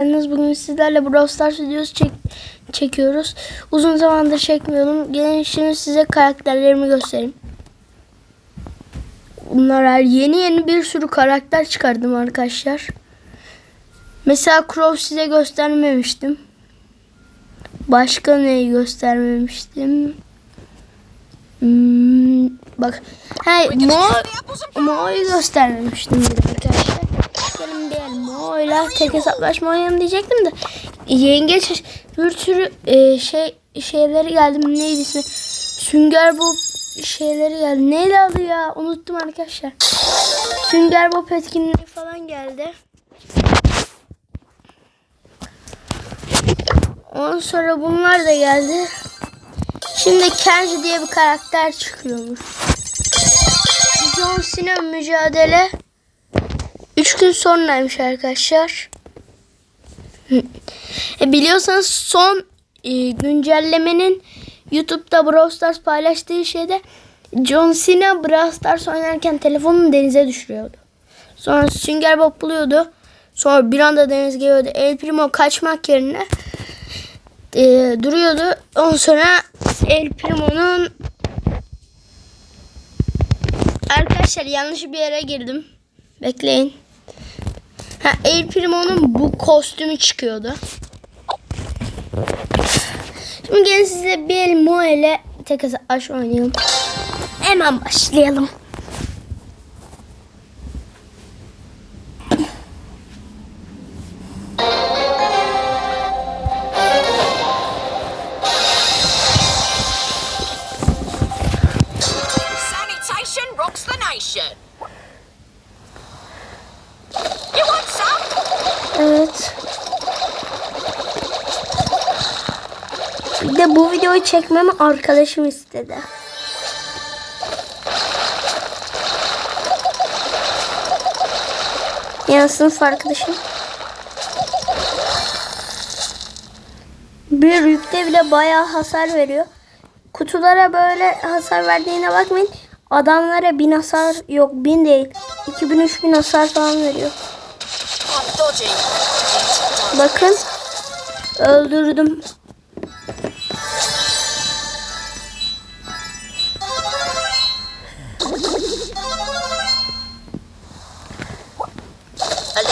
geldiniz. Bugün sizlerle Brawl Stars videosu çek çekiyoruz. Uzun zamandır çekmiyordum. Gelin şimdi size karakterlerimi göstereyim. Bunlar yeni yeni bir sürü karakter çıkardım arkadaşlar. Mesela Crow size göstermemiştim. Başka neyi göstermemiştim? Hmm, bak. He, Mo, Mo'yu göstermemiştim arkadaşlar. Benim değil Mo'yla tek hesaplaşma oynayalım diyecektim de yengeç bir sürü e, şey şeyleri geldi. Neydi ismi? Sünger Bob şeyleri geldi. Neydi adı ya? Unuttum arkadaşlar. Sünger Bob etkinliği falan geldi. Ondan sonra bunlar da geldi. Şimdi Kenji diye bir karakter çıkıyormuş. John Cena mücadele 3 gün sonraymış arkadaşlar. e biliyorsanız son e, güncellemenin YouTube'da Brawl Stars paylaştığı şeyde John Cena Brawl Stars oynarken telefonunu denize düşürüyordu. Sonra Sünger Bob buluyordu. Sonra bir anda deniz geliyordu. El Primo kaçmak yerine e, duruyordu. Ondan sonra El Primo'nun Arkadaşlar yanlış bir yere girdim. Bekleyin. Ha, El Primo'nun bu kostümü çıkıyordu. Şimdi gelin size bir el Mo ile tek aş oynayalım. Hemen başlayalım. Evet. Bir de bu videoyu çekmemi arkadaşım istedi. Yani sınıf arkadaşım. Bir yükte bile bayağı hasar veriyor. Kutulara böyle hasar verdiğine bakmayın. Adamlara bin hasar yok bin değil. 2000 3000 hasar falan veriyor. Bakın. Öldürdüm.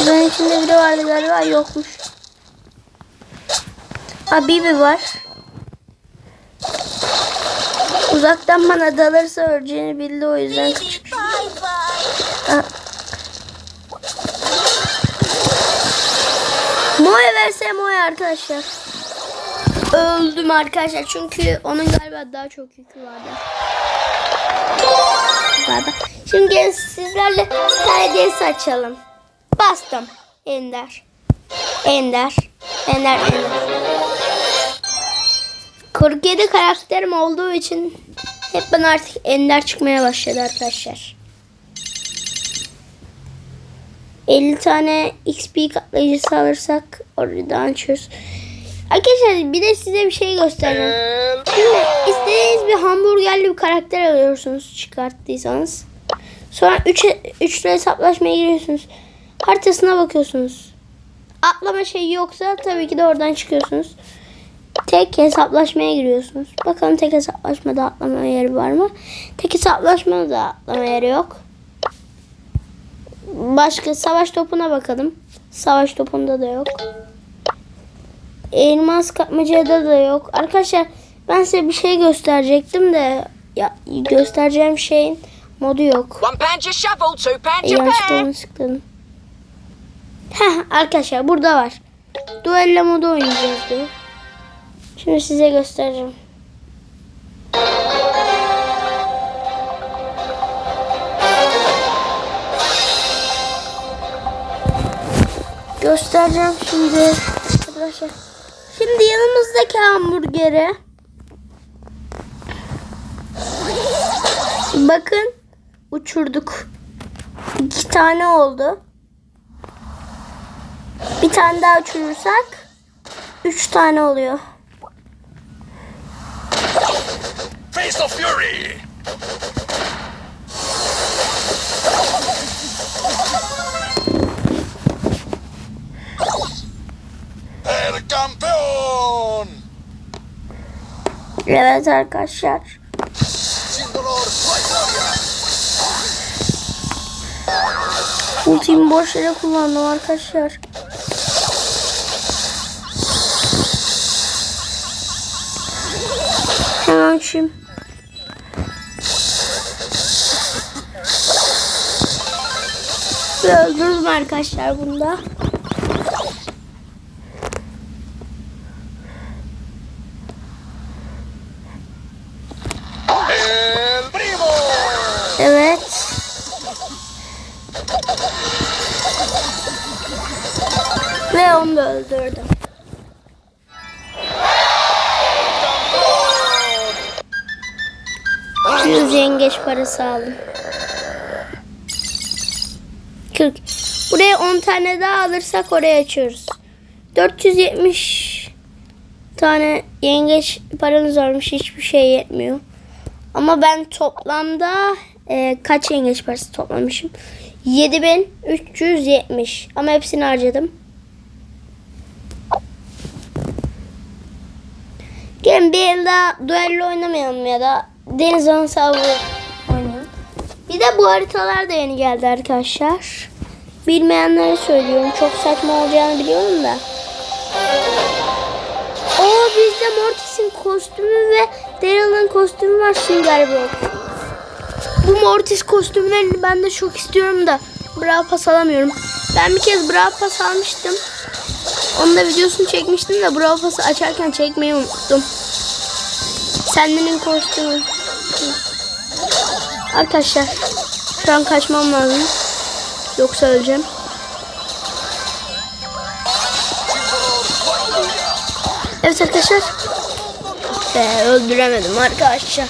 Bunun içinde biri vardı galiba yokmuş. Ha Bibi var. Uzaktan bana dalırsa öleceğini bildi o yüzden küçük. Moe verse Moe arkadaşlar. Öldüm arkadaşlar çünkü onun galiba daha çok yükü vardı. Galiba. Şimdi sizlerle Stardust açalım. Bastım. Ender. Ender. Ender. Ender. 47 karakterim olduğu için hep bana artık Ender çıkmaya başladı arkadaşlar. 50 tane XP katlayıcısı alırsak oradan açıyoruz. Arkadaşlar bir de size bir şey göstereceğim. Şimdi istediğiniz bir hamburgerli bir karakter alıyorsunuz çıkarttıysanız. Sonra 3 üçlü hesaplaşmaya giriyorsunuz. Haritasına bakıyorsunuz. Atlama şeyi yoksa tabii ki de oradan çıkıyorsunuz. Tek hesaplaşmaya giriyorsunuz. Bakalım tek hesaplaşmada atlama yeri var mı? Tek hesaplaşmada da atlama yeri yok. Başka savaş topuna bakalım. Savaş topunda da yok. Elmas kapmacada da yok. Arkadaşlar ben size bir şey gösterecektim de ya göstereceğim şeyin modu yok. Yanlışlıkla onu sıkladım. Heh arkadaşlar burada var. Duello modu oynayacağız diyor. Şimdi size göstereceğim. Göstereceğim şimdi. Arkadaşlar. Şimdi yanımızdaki hamburgeri bakın uçurduk. İki tane oldu. Bir tane daha uçurursak üç tane oluyor. Face the fury! Evet arkadaşlar. Ultimi boş yere kullandım arkadaşlar. Hemen şimdi. Öldürdüm arkadaşlar bunda. ¡El primo! Evet. Ve onu öldürdüm. Yüz yengeç parası aldım. 40. Buraya 10 tane daha alırsak oraya açıyoruz. 470 tane yengeç paramız varmış. Hiçbir şey yetmiyor. Ama ben toplamda e, kaç yengeç parası toplamışım? 7370. Ama hepsini harcadım. Gelin bir el daha duello oynamayalım ya da Deniz Ana Savru oynayalım. Bir de bu haritalar da yeni geldi arkadaşlar. Bilmeyenlere söylüyorum. Çok saçma olacağını biliyorum da. O bizde Mortis'in kostümü ve Daryl'ın kostümü var Sünger Bob. Bu Mortis kostümlerini ben de çok istiyorum da Brawl Pass alamıyorum. Ben bir kez Brawl Pass almıştım. Onun da videosunu çekmiştim de Brawl Pass'ı açarken çekmeyi unuttum. Senlerin kostümü. Arkadaşlar şu an kaçmam lazım. Yoksa öleceğim. Evet arkadaşlar. Ah Be öldüremedim arkadaşlar.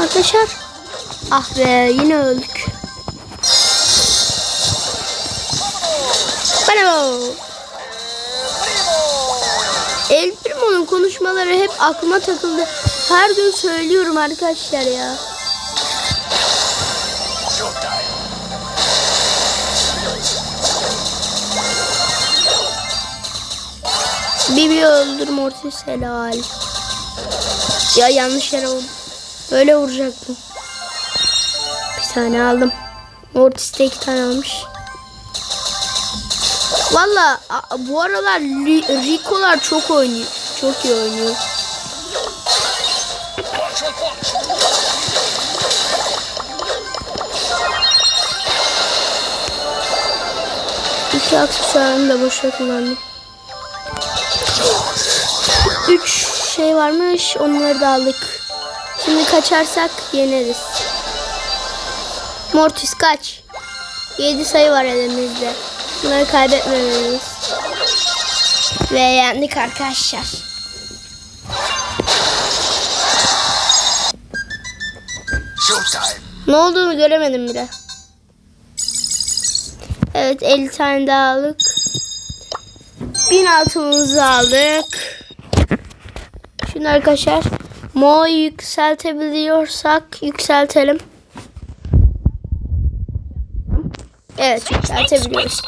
Arkadaşlar. Ah be yine öldük. Bravo. El Primo'nun konuşmaları hep aklıma takıldı. Her gün söylüyorum arkadaşlar ya. Bibi öldür Mortis helal. Ya yanlış yere vurdum. Böyle vuracaktım. Bir tane aldım. Mortis de iki tane almış. Valla bu aralar Ri- Rico'lar çok oynuyor. Çok iyi oynuyor. İki aksesuarını da boşa kullandım. Üç şey varmış. Onları da aldık. Şimdi kaçarsak yeneriz. Mortis kaç. 7 sayı var elimizde. Bunları kaybetmemeliyiz. Ve yendik arkadaşlar. Ne olduğunu göremedim bile. Evet 50 tane daha aldık. 1000 altımızı aldık. Şimdi arkadaşlar Mo'yu yükseltebiliyorsak yükseltelim. Evet yükseltebiliyoruz.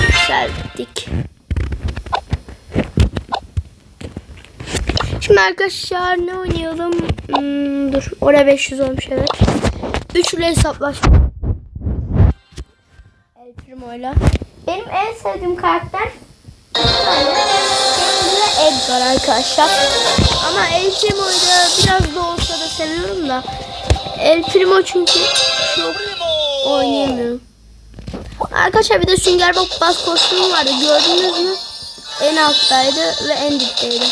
Yükselttik. Şimdi arkadaşlar ne oynayalım? Hmm, dur oraya 500 olmuş evet. Üçlü hesaplaşma. El Primo'yla. Benim en sevdiğim karakter Edgar arkadaşlar. Ama El Primo'yu da biraz da olsa da seviyorum da. El Primo çünkü çok oynayamıyorum. Arkadaşlar bir de Sünger Bob bas kostümü vardı. Gördünüz mü? En alttaydı ve en dipteydi.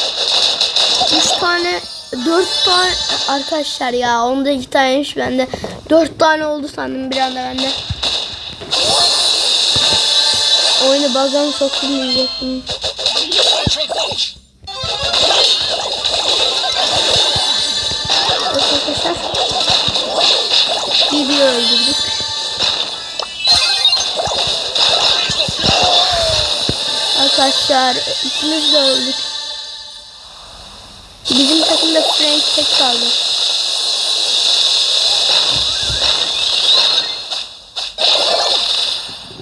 3 tane 4 tane arkadaşlar ya onda 2 taneymiş bende 4 tane oldu sandım bir anda bende oyunu bazen soktum diyecektim. Evet arkadaşlar Bibi öldürdük arkadaşlar. İkimiz de öldük. Bizim takımda Frank tek kaldı.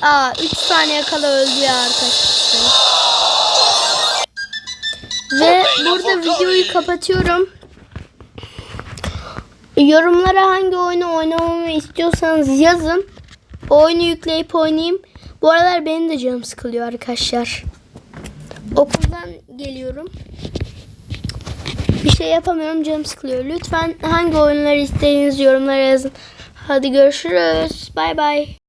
Aa 3 saniye kala öldü ya arkadaşlar. Ve burada videoyu kapatıyorum. Yorumlara hangi oyunu oynamamı istiyorsanız yazın. Oyunu yükleyip oynayayım. Bu aralar benim de canım sıkılıyor arkadaşlar. Okuldan geliyorum. Bir şey yapamıyorum canım sıkılıyor. Lütfen hangi oyunları istediğiniz yorumlara yazın. Hadi görüşürüz. Bay bay.